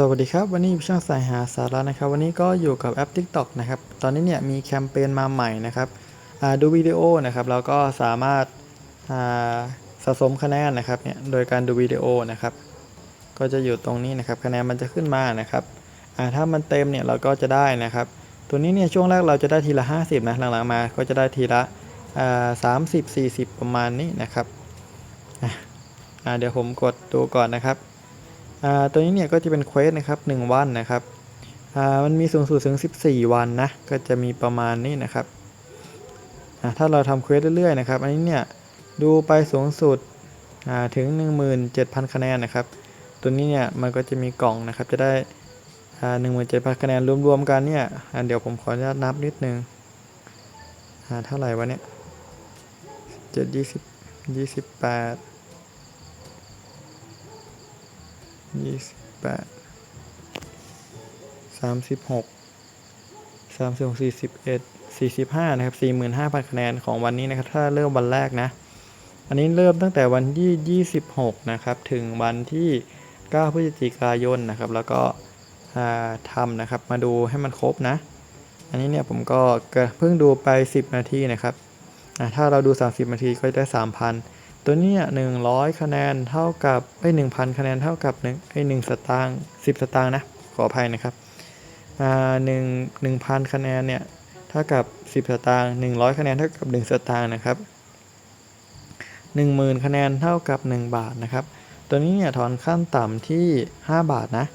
สวัสดีครับ วันนี้อยู่ช่องสายหาสาระนะครับ วันนี้ก็อยู่กับแอป TikTok นะครับ ตอนนี้เนี่ยมีแคมเปญมาใหม่นะครับดูวิดีโอนะครับแล้วก็สามารถาสะสมคะแนนนะครับเนี่ยโดยการดูวิดีโอนะครับ ก็จะอยู่ตรงนี้นะครับ คะแนนมันจะขึ้นมานะครับถ้ามันเต็มเนี่ยเราก็จะได้นะครับ ตัวนี้เนี่ยช่วงแรกเราจะได้ทีละ 50นะหลังๆมาก็จะได้ทีละสามสิบสี่สิบประมาณนี้นะครับเดี๋ยวผมกดดูก่อนนะครับ ตัวนี้เนี่ยก็จะเป็นเควสนะครับ1วันนะครับมันมีสูงสุดถึง 14 วันนะก็จะมีประมาณนี้นะครับถ้าเราทำเควสเรื่อยๆนะครับ อันนี้เนี่ยดูไปสูงสุดถึง 17,000 คะแนนนะครับ ตัวนี้เนี่ยมันก็จะมีกล่องนะครับจะได้อ่า17,000คะแนนรวมๆกันเนี่ยเดี๋ยวผมขออนุญาตนับนิดนึงอ่าเท่าไหร่วะเนี่ย7 20 28ยี่สิบแปด ยี่สิบแปดสามสิบหกสามสิบหกสี่สิบเอ็ดสี่สิบห้านะครับสี่หมื่นห้าพันคะแนนของวันนี้นะครับ ถ้าเริ่มวันแรกนะ อันนี้เริ่มตั้งแต่วันที่ยี่สิบหกนะครับ ถึงวันที่เก้าพฤศจิกายนนะครับ แล้วก็ทำนะครับ มาดูให้มันครบนะ อันนี้เนี่ยผมก็เพิ่งดูไป 10 นาทีนะครับถ้าเราดู 30 นาทีก็ได้ 3,000 ตัวเนี้หนึ่งร้อยคะแนนเท่ากับไอ้หนึ่งพันคะแนนเท่ากับหนึ่งไอ้หนึ่งสตางค์สิบสตางค์นะ ขออภัยนะครับอ่าหนึ่งหนึ่งพันคะแนนเนี่ยเท่ากับสิบสตางค์หนึ่งร้อยคะแนนเท่ากับหนึ่งสตางค์นะครับหนึ่งหมื่นคะแนนเท่ากับหนึ่งบาทนะครับ ตัวนี้เนี่ยถอนขั้นต่ำที่ห้าบาทนะ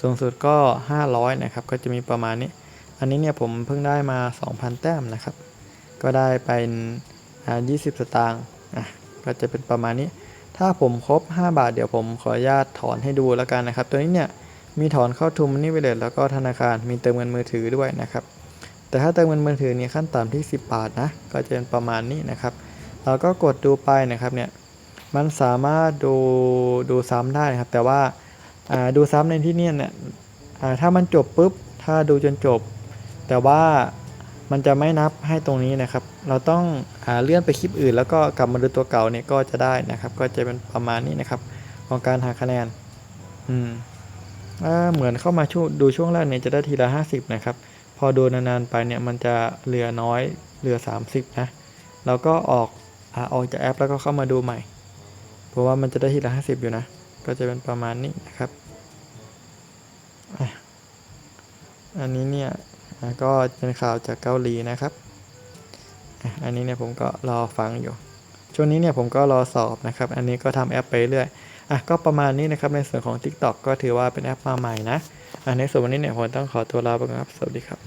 สูงสุดก็ห้าร้อยนะครับ ก็จะมีประมาณนี้ อันนี้เนี่ยผมเพิ่งได้มา2,000แต้มนะครับ ก็ได้เป็นอ่า20สตางค์อะ ก็จะเป็นประมาณนี้ ถ้าผมครบ 5 บาทเดี๋ยวผมขออนุญาตถอนให้ดูแล้วกันนะครับ ตัวนี้เนี่ยมีถอนเข้าทุมนี่เวเลตแล้วก็ธนาคารมีเติมเงินมือถือด้วยนะครับ แต่ถ้าเติมเงินมือถือเนี่ยขั้นต่ำที่ 10 บาทนะก็จะเป็นประมาณนี้นะครับ เราก็กดดูไปนะครับเนี่ยมันสามารถดูดูซ้ำได้นะครับ แต่ว่าดูซ้ำในที่นี่เนี่ยถ้ามันจบปุ๊บถ้าดูจนจบ แต่ว่า มันจะไม่นับให้ตรงนี้นะครับ เราต้องอาเลื่อนไปคลิปอื่น แล้วก็กลับมาดูตัวเก่าเนี่ยก็จะได้นะครับ ก็จะเป็นประมาณนี้นะครับ ของการหาคะแนน อืมอ่าเหมือนเข้ามาช่วงดูช่วงแรกเนี่ยจะได้ทีละ 50 นะครับ พอดูนานๆไปเนี่ยมันจะเหลือน้อยเหลือ 30 นะเราก็ออกอาออกจากแอปแล้วก็เข้ามาดูใหม่ เพราะว่ามันจะได้ทีละ 50 อยู่นะ ก็จะเป็นประมาณนี้นะครับ อันนี้เนี่ย ก็เป็นข่าวจากเกาหลีนะครับ อันนี้เนี่ยผมก็รอฟังอยู่ ช่วงนี้เนี่ยผมก็รอสอบนะครับ อันนี้ก็ทำแอปไปเรื่อย อะก็ประมาณนี้นะครับ ในส่วนของ TikTok ก็ถือว่าเป็นแอปมาใหม่นะอะในส่วนวันนี้เนี่ยผมต้องขอตัวลาไปก่อนครับ สวัสดีครับ